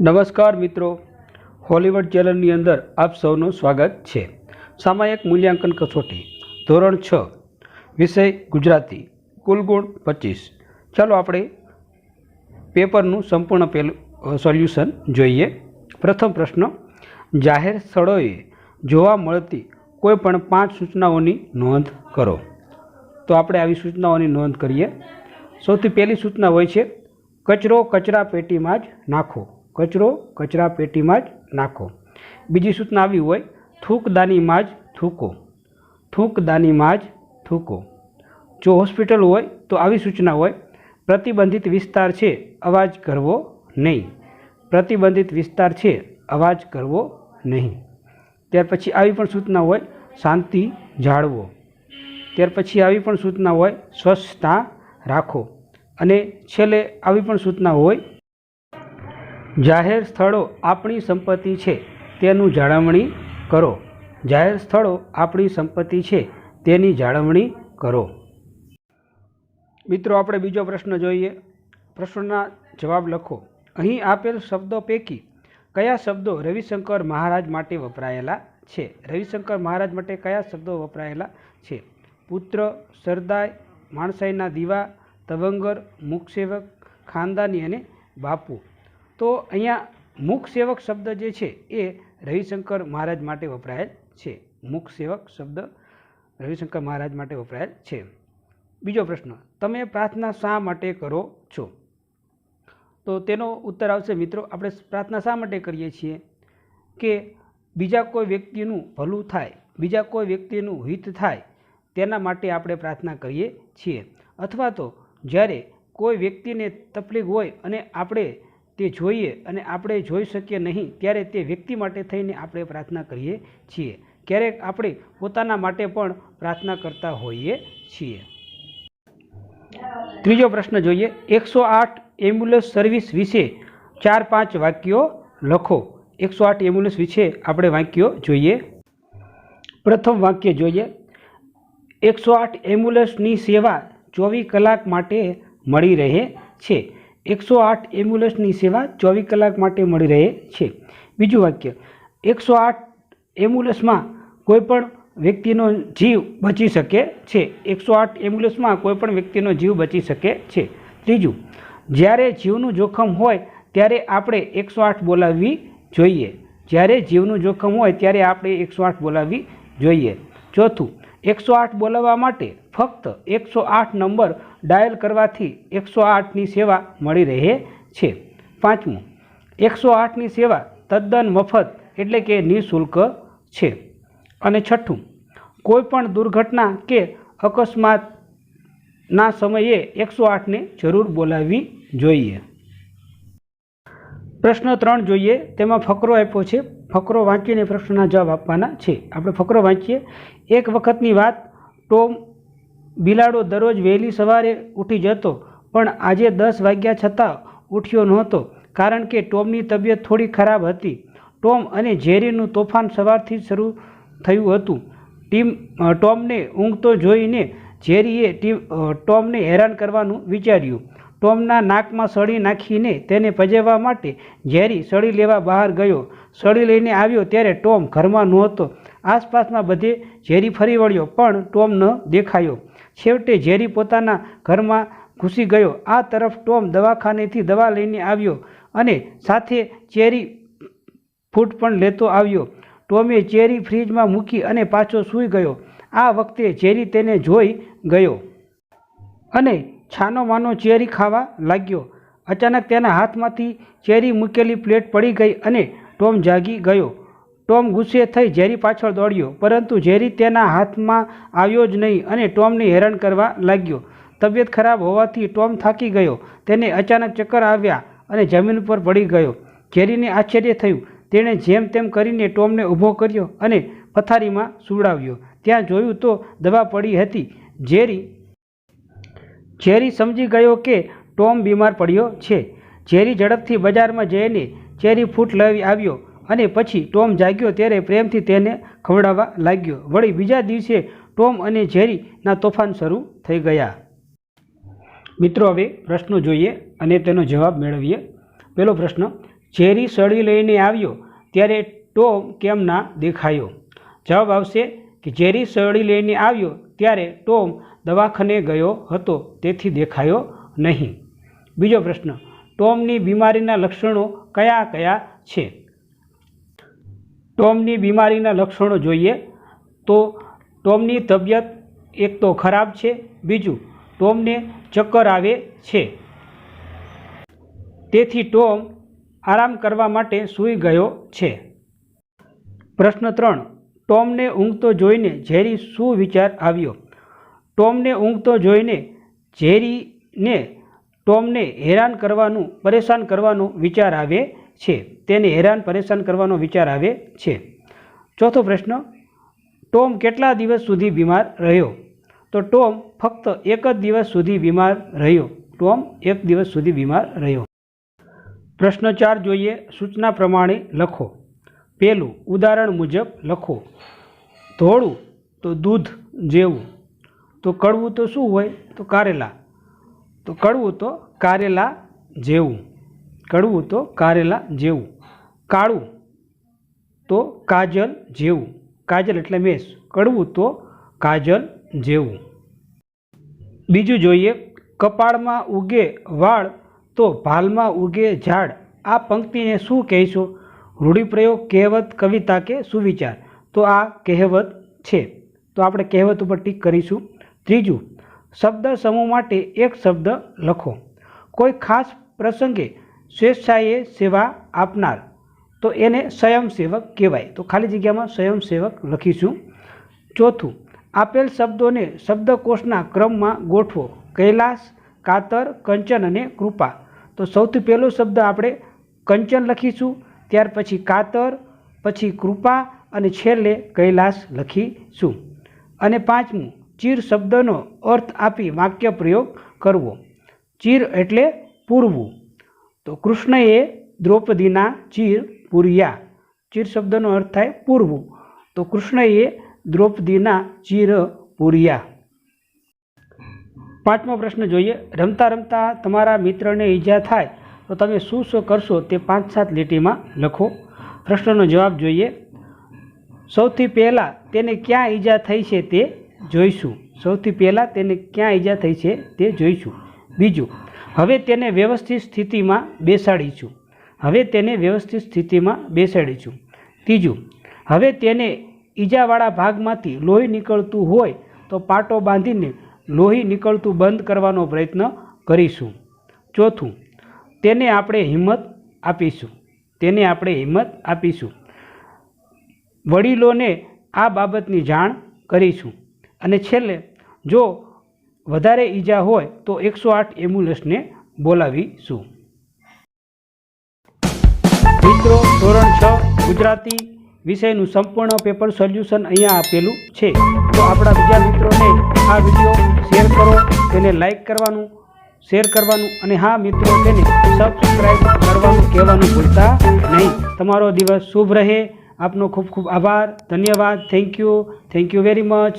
નમસ્કાર મિત્રો. હોલીવુડ ચેનલની અંદર આપ સૌનું સ્વાગત છે. સામાયિક મૂલ્યાંકન કસોટી, ધોરણ છ, વિષય ગુજરાતી કુલ ગુણ પચીસ. ચાલો આપણે પેપરનું સંપૂર્ણ પેલું, સોલ્યુશન જોઈએ. પ્રથમ પ્રશ્ન, જાહેર સ્થળોએ જોવા મળતી કોઈ પણ પાંચ સૂચનાઓની નોંધ કરો. તો આપણે આવી સૂચનાઓની નોંધ કરીએ. સૌથી પહેલી સૂચના હોય છે, કચરો કચરા પેટીમાં જ નાખો. કચરો કચરા પેટીમાં જ નાખો. બીજી સૂચના આવી હોય થૂકદાનીમાં જ થૂકો. થૂકદાનીમાં જ થૂકો. જો હોસ્પિટલ હોય, તો આવી સૂચના હોય, પ્રતિબંધિત વિસ્તાર છે, અવાજ કરવો નહીં. પ્રતિબંધિત વિસ્તાર છે, અવાજ કરવો નહીં. ત્યાર પછી આવી પણ સૂચના હોય, શાંતિ જાળવો. ત્યાર પછી આવી પણ સૂચના હોય, સ્વચ્છતા રાખો. અને છેલ્લે આવી પણ સૂચના હોય જાહેર સ્થળો આપણી સંપત્તિ છે, તેનું જાળવણી કરો. જાહેર સ્થળો આપણી સંપત્તિ છે, તેની જાળવણી કરો. મિત્રો, આપણે બીજો પ્રશ્ન જોઈએ. પ્રશ્નના જવાબ લખો. અહીં આપેલ શબ્દો પૈકી કયા શબ્દો રવિશંકર મહારાજ માટે વપરાયેલા છે? રવિશંકર મહારાજ માટે કયા શબ્દો વપરાયેલા છે? પુત્ર સરદાય માણસાઈના દીવા, તવંગર, મુખસેવક, ખાનદાની અને બાપુ. તો અહીંયા મુખ સેવક શબ્દ જે છે એ રવિશંકર મહારાજ માટે વપરાયેલ છે. મુખ સેવક શબ્દ રવિશંકર મહારાજ માટે વપરાયેલ છે. બીજો પ્રશ્ન, તમે પ્રાર્થના શા માટે કરો છો? તો તેનો ઉત્તર આવશે, મિત્રો, આપણે પ્રાર્થના શા માટે કરીએ છીએ? કે બીજા કોઈ વ્યક્તિનું ભલું થાય, બીજા કોઈ વ્યક્તિનું હિત થાય, તેના માટે આપણે પ્રાર્થના કરીએ છીએ. અથવા તો જ્યારે કોઈ વ્યક્તિને તકલીફ હોય અને આપણે તે જોઈએ અને આપણે જોઈ શકીએ નહીં, ત્યારે તે વ્યક્તિ માટે થઈને આપણે પ્રાર્થના કરીએ છીએ. ક્યારેક આપણે પોતાના માટે પણ પ્રાર્થના કરતા હોઈએ છીએ. ત્રીજો પ્રશ્ન જોઈએ. એકસો આઠ એમ્બ્યુલન્સ સર્વિસ વિશે ચાર પાંચ વાક્યો લખો. એકસો આઠ એમ્બ્યુલન્સ વિશે આપણે વાક્યો જોઈએ. પ્રથમ વાક્ય જોઈએ. એકસો આઠ એમ્બ્યુલન્સની સેવા ચોવીસ કલાક માટે મળી રહે છે. એકસો આઠ એમ્બ્યુલન્સની સેવા ચોવીસ કલાક માટે મળી રહે છે. બીજું વાક્ય, એકસો આઠ એમ્બ્યુલન્સમાં કોઈપણ વ્યક્તિનો જીવ બચી શકે છે. એકસો આઠ એમ્બ્યુલન્સમાં કોઈપણ વ્યક્તિનો જીવ બચી શકે છે. ત્રીજું, જ્યારે જીવનું જોખમ હોય ત્યારે આપણે એકસો આઠ બોલાવવી જોઈએ. જ્યારે જીવનું જોખમ હોય ત્યારે આપણે એકસો આઠ બોલાવવી જોઈએ. ચોથું એકસો આઠ બોલાવવા માટે ફક્ત એકસો આઠ નંબર ડાયલ કરવાથી એકસો આઠની સેવા મળી રહે છે. પાંચમું, એકસો આઠની સેવા તદ્દન મફત એટલે કે નિઃશુલ્ક છે. અને છઠ્ઠું, કોઈપણ દુર્ઘટના કે અકસ્માતના સમયે એકસો આઠને જરૂર બોલાવવી જોઈએ. પ્રશ્ન ત્રણ જોઈએ, તેમાં ફકરો આપ્યો છે. ફકરો વાંચીને પ્રશ્નના જવાબ આપવાના છે. આપણે ફકરો વાંચીએ. એક વખતની વાત, ટોમ બિલાડો દરરોજ વહેલી સવારે ઉઠી જતો, પણ આજે દસ વાગ્યા છતાં ઉઠ્યો નહોતો, કારણ કે ટોમની તબિયત થોડી ખરાબ હતી. ટોમ અને ઝેરીનું તોફાન સવારથી શરૂ થયું હતું. ટીમ ટોમને ઊંઘતો જોઈને ઝેરીએ ટીમ ટોમને હેરાન કરવાનું વિચાર્યું. ટોમના નાકમાં સળી નાખીને તેને પજવવા માટે ઝેરી સળી લેવા બહાર ગયો. સળી લઈને આવ્યો ત્યારે ટોમ ઘરમાં નહોતો. આસપાસમાં બધે ઝેરી ફરી વળ્યો, પણ ટોમ ન દેખાયો. છેવટે ઝેરી પોતાના ઘરમાં ઘૂસી ગયો. આ તરફ ટોમ દવાખાનેથી દવા લઈને આવ્યો અને સાથે ચેરી ફૂટ પણ લેતો આવ્યો. ટોમે ચેરી ફ્રીજમાં મૂકી અને પાછો સૂઈ ગયો. આ વખતે ઝેરી તેને જોઈ ગયો અને છાનો માનો ચેરી ખાવા લાગ્યો. અચાનક તેના હાથમાંથી ચેરી મૂકેલી પ્લેટ પડી ગઈ અને ટોમ જાગી ગયો. ટોમ ગુસ્સે થઈ ઝેરી પાછળ દોડ્યો, પરંતુ ઝેરી તેના હાથમાં આવ્યો જ નહીં અને ટોમને હેરાન કરવા લાગ્યો. તબિયત ખરાબ હોવાથી ટોમ થાકી ગયો. તેને અચાનક ચક્કર આવ્યા અને જમીન પર પડી ગયો. ઝેરીને આશ્ચર્ય થયું. તેણે જેમ તેમ કરીને ટોમને ઊભો કર્યો અને પથારીમાં સુવડાવ્યો. ત્યાં જોયું તો દવા પડી હતી. ઝેરી ઝેરી સમજી ગયો કે ટોમ બીમાર પડ્યો છે. ઝેરી ઝડપથી બજારમાં જઈને ચેરી ફૂટ લઈ આવ્યો અને પછી ટોમ જાગ્યો ત્યારે પ્રેમથી તેને ખવડાવવા લાગ્યો. વળી બીજા દિવસે ટોમ અને ઝેરીના તોફાન શરૂ થઈ ગયા. મિત્રો, હવે પ્રશ્નો જોઈએ અને તેનો જવાબ મેળવીએ. પહેલો પ્રશ્ન, ઝેરી સળી લઈને આવ્યો ત્યારે ટોમ કેમ ના દેખાયો? જવાબ આવશે કે ઝેરી સળી લઈને આવ્યો ત્યારે ટોમ દવાખાને ગયો હતો, તેથી દેખાયો નહીં. બીજો પ્રશ્ન, ટોમની બીમારીના લક્ષણો કયા કયા છે? ટોમની બીમારીના લક્ષણો જોઈએ તો ટોમની તબિયત એક તો ખરાબ છે, બીજું ટોમને ચક્કર આવે છે. તેથી ટોમ આરામ કરવા માટે સૂઈ ગયો છે. પ્રશ્ન ત્રણ ટોમને ઊંઘતો જોઈને ઝેરી શું વિચાર આવ્યો? ટોમને ઊંઘતો જોઈને ઝેરીને ટોમને હેરાન કરવાનું, પરેશાન કરવાનો વિચાર આવે છે. તેને હેરાન, પરેશાન કરવાનો વિચાર આવે છે. ચોથો પ્રશ્ન, ટોમ કેટલા દિવસ સુધી બીમાર રહ્યો? તો ટોમ ફક્ત એક જ દિવસ સુધી બીમાર રહ્યો. ટોમ એક દિવસ સુધી બીમાર રહ્યો. પ્રશ્ન ચાર જોઈએ, સૂચના પ્રમાણે લખો. પહેલું ઉદાહરણ મુજબ લખો, ધોળું તો દૂધ જેવું, તો કડવું તો શું હોય? તો કારેલા. તો કડવું તો કારેલા જેવું, કડવું તો કારેલા જેવું. કાળું તો કાજલ જેવું, કાજલ એટલે મેષ કડવું તો કાજલ જેવું. બીજું જોઈએ, કપાળમાં ઉગે વાળ તો ભાલમાં ઉગે ઝાડ. આ પંક્તિને શું કહેશો? રૂઢિપ્રયોગ, કહેવત, કવિતા કે સુવિચાર. તો આ કહેવત છે. તો આપણે કહેવત ઉપર ટીક કરીશું. ત્રીજું, શબ્દ સમૂહ માટે એક શબ્દ લખો. કોઈ ખાસ પ્રસંગે સ્વેચ્છાએ સેવા આપનાર, તો એને સ્વયંસેવક કહેવાય. તો ખાલી જગ્યામાં સ્વયંસેવક લખીશું. ચોથું, આપેલ શબ્દોને શબ્દકોશના ક્રમમાં ગોઠવો. કૈલાસ, કાતર, કંચન અને કૃપા. તો સૌથી પહેલો શબ્દ આપણે કંચન લખીશું. ત્યાર પછી કાતર, પછી કૃપા અને છેલ્લે કૈલાસ લખીશું. અને પાંચમું, ચીર શબ્દનો અર્થ આપી વાક્ય પ્રયોગ કરવો. ચીર એટલે પૂરવું. તો કૃષ્ણએ દ્રૌપદીના ચીર પૂર્યા. ચીર શબ્દનો અર્થ થાય પૂરવું. તો કૃષ્ણએ દ્રૌપદીના ચીર પૂર્યા. પાંચમો પ્રશ્ન જોઈએ. રમતા રમતા તમારા મિત્રને ઈજા થાય તો તમે શું શું કરશો તે પાંચ સાત લીટીમાં લખો. પ્રશ્નનો જવાબ જોઈએ. સૌથી પહેલાં તેને ક્યાં ઈજા થઈ છે તે જોઈશું. સૌથી પહેલાં તેને ક્યાં ઈજા થઈ છે તે જોઈશું. બીજું, હવે તેને વ્યવસ્થિત સ્થિતિમાં બેસાડીશું. હવે તેને વ્યવસ્થિત સ્થિતિમાં બેસાડીશું. ત્રીજું, હવે તેને ઈજાવાળા ભાગમાંથી લોહી નીકળતું હોય તો પાટો બાંધીને લોહી નીકળતું બંધ કરવાનો પ્રયત્ન કરીશું. ચોથું તેને આપણે હિંમત આપીશું. તેને આપણે હિંમત આપીશું. વડીલોને આ બાબતની જાણ કરીશું. અને છેલ્લે, જો વધારે ઈજા હોય, તો એકસો આઠ એમ્બ્યુલન્સને બોલાવીશું. મિત્રો, ધોરણ છ, ગુજરાતી વિષયનું સંપૂર્ણ પેપર સોલ્યુશન અહીંયા આપેલું છે. તો આપણા બીજા મિત્રોને આ વીડિયો શેર કરો, તેને લાઈક કરવાનું શેર કરવાનું અને હા, મિત્રો તેને સબસ્ક્રાઈબ કરવાનું કહેવાનું ભૂલતા નહીં. તમારો દિવસ શુભ રહે. આપનો ખૂબ ખૂબ આભાર. ધન્યવાદ. Thank you thank you very much